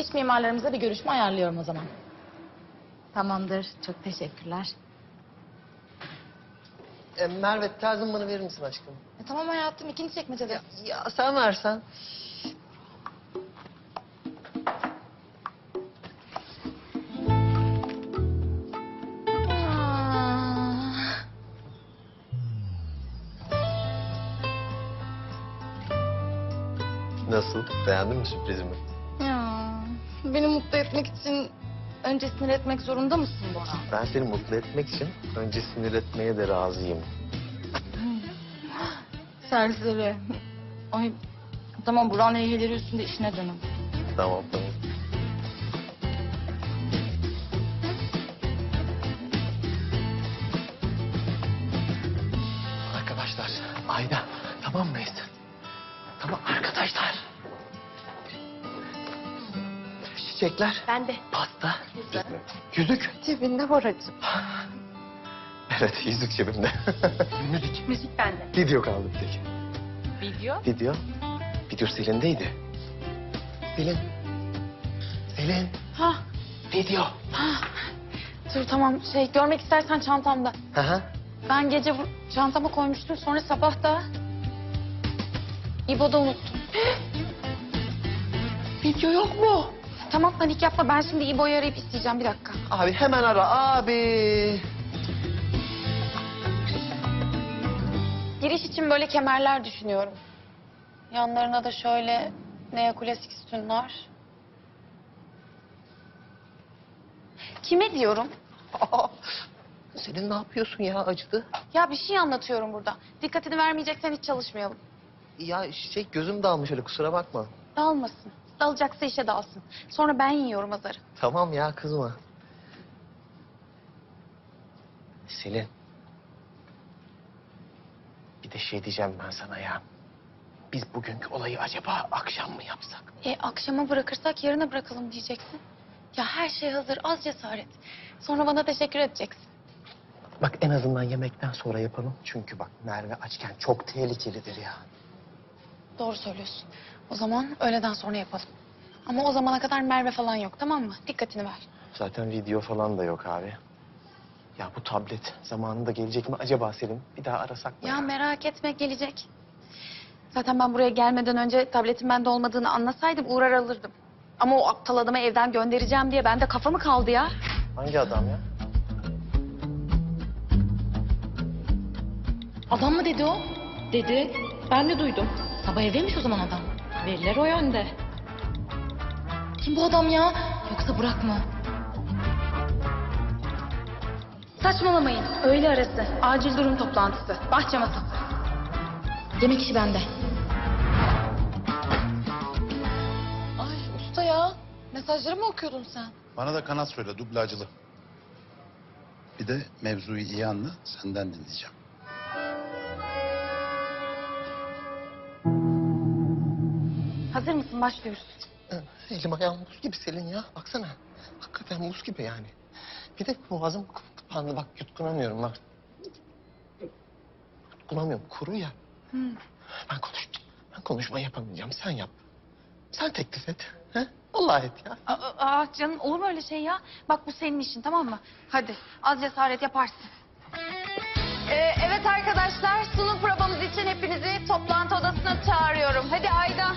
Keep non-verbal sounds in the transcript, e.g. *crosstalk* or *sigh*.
İç mimarlarımıza bir görüşme ayarlıyorum o zaman. Tamamdır. Çok teşekkürler. E, Merve terzin bana verir misin aşkım? E, tamam hayatım ikinci çekmecede. Ya, ya sen versen. Nasıl? Beğendin mi sürprizimi? Beni mutlu etmek için önce sinir etmek zorunda mısın Bora? Ben seni mutlu etmek için önce sinir etmeye de razıyım. *laughs* Serseri. Ay tamam buranın eğileri üstünde işine dönün. Tamam tamam. Arkadaşlar, Ayda tamam mıyız? Çiçekler, Ben de. pasta, yüzük. Cebinde Boracığım. *laughs* Evet, yüzük cebimde. *laughs* Müzik. Müzik bende. Video kaldı bir tek. Video? Video? Video Selin'deydi. Selin. Selin. Ha, Video. ha. Dur tamam şey görmek istersen çantamda. Hı hı. Ben gece bu çantama koymuştum sonra sabah da İbo'da unuttum. *gasps* Video yok mu? Tamam panik yapma ben şimdi İbo'yu arayıp isteyeceğim bir dakika. Abi hemen ara abi. Giriş için böyle kemerler düşünüyorum. Yanlarına da şöyle neoklasik sütunlar. Kime diyorum? *laughs* Aa, Selin ne yapıyorsun ya acıdı? Ya bir şey anlatıyorum burada. Dikkatini vermeyeceksen hiç çalışmayalım. Ya şey gözüm dalmış öyle kusura bakma. Dalmasın. Dalacaksa işe dalsın. Sonra ben yiyorum azarı. Tamam ya kızma. Selin. Bir de şey diyeceğim ben sana ya. Biz bugünkü olayı acaba akşam mı yapsak? E akşama bırakırsak yarına bırakalım diyeceksin. Ya her şey hazır az cesaret. Sonra bana teşekkür edeceksin. Bak en azından yemekten sonra yapalım. Çünkü bak Merve açken çok tehlikelidir ya. Doğru söylüyorsun. O zaman öğleden sonra yapalım. Ama o zamana kadar Merve falan yok tamam mı? Dikkatini ver. Zaten video falan da yok abi. Ya bu tablet zamanında gelecek mi acaba Selin? Bir daha arasak mı? Ya merak etme gelecek. Zaten ben buraya gelmeden önce tabletin bende olmadığını anlasaydım uğrar alırdım. Ama o aptal adamı evden göndereceğim diye bende kafa mı kaldı ya? Hangi adam ya? Adam mı dedi o? Dedi. Ben de duydum. Sabah evdeymiş o zaman adam. Veriler o yönde. Kim bu adam ya? Yoksa Burak mı? Saçmalamayın. Öğle arası. Acil durum toplantısı. Bahçe masası. Yemek işi bende. Ay usta ya. Mesajları mı okuyordun sen? Bana da kanat söyle dublajcılı. Bir de mevzuyu iyi anla senden dinleyeceğim. Hazır mısın? Başlıyoruz. Elim ayağım buz gibi Selin ya. Baksana. Hakikaten buz gibi yani. Bir de boğazım kapandı. Bak yutkunamıyorum bak. Yutkunamıyorum. Kuru ya. Ben konuş ben konuşma yapamayacağım. Sen yap. Sen teklif et. He? Allah et ya. Aa, aa, canım olur mu öyle şey ya? Bak bu senin işin tamam mı? Hadi az cesaret yaparsın. Ee, evet arkadaşlar sunum provamız için hepinizi toplantı odasına çağırıyorum. Hadi Ayda.